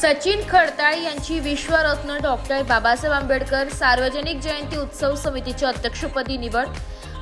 सचिन खडताळे यांची विश्वरत्न डॉक्टर बाबासाहेब आंबेडकर सार्वजनिक जयंती उत्सव समितीच्या अध्यक्षपदी निवड.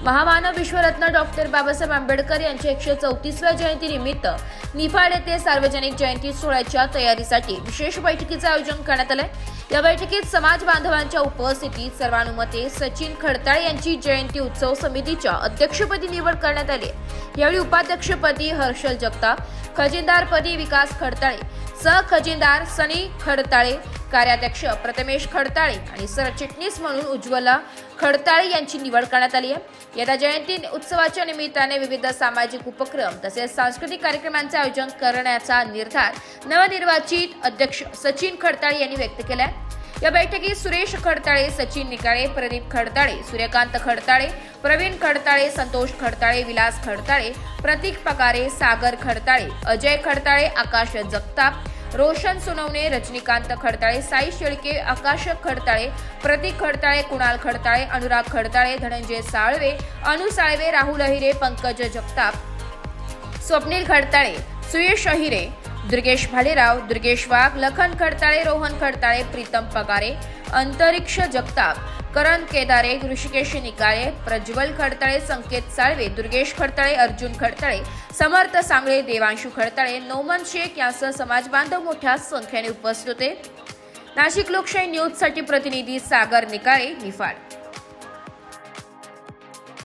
महामानव विश्वरत्न डॉक्टर बाबासाहेब आंबेडकर यांच्या एकशे चौतीसव्या जयंतीनिमित्त निफाड येथे सार्वजनिक जयंती सोहळ्याच्या तयारीसाठी विशेष बैठकीचं आयोजन करण्यात आलंय. या बैठकीत समाज बांधवांच्या उपस्थितीत सर्वानुमते सचिन खडताळे यांची जयंती उत्सव समितीच्या अध्यक्षपदी निवड करण्यात आली यावेळी उपाध्यक्षपदी हर्षल जगताप खजिनदारपदी विकास खडताळे सहखजिनदार सनी खडताळे कार्याध्यक्ष प्रथमेश खडताळे आणि सरचिटणीस म्हणून उज्ज्वला खडताळे यांची निवड करण्यात आली आहे. यंदा जयंती उत्सवाच्या निमित्ताने विविध सामाजिक उपक्रम तसेच सांस्कृतिक कार्यक्रमांचे आयोजन करण्याचा निर्धार नवनिर्वाचित अध्यक्ष सचिन खडताळे यांनी व्यक्त केला आहे या बैठकीत सुरेश खडताळे सचिन निकाळे प्रदीप खडताळे सूर्यकांत खडताळे प्रवीण खडताळे संतोष खडताळे विलास खडताळे प्रतीक पकारे सागर खडताळे अजय खडताळे आकाश जगताप रोशन सुनवणे रजनीकांत खडताळे साई शेळके आकाश खडताळे प्रतीक खडताळे कुणाल खडताळे अनुराग खडताळे धनंजय साळवे अनु साळवे राहुल अहिरे पंकज जगताप स्वप्नील खडताळे सुयश अहिरे दुर्गेश भालेराव दुर्गेश वाघ लखन खडताळे रोहन खडताळे प्रीतम पगारे अंतरिक्ष जगताप करण केदारे ऋषिकेश निकाळे प्रज्वल खडताळे संकेत साळवे दुर्गेश खडताळे अर्जुन खडताळे समर्थ सांगळे देवांशू खडताळे नोमन शेख यासह समाजबांधव मोठ्या संख्येने उपस्थित होते. नाशिक लोकशाही न्यूजसाठी प्रतिनिधी सागर निकाळे निफाड.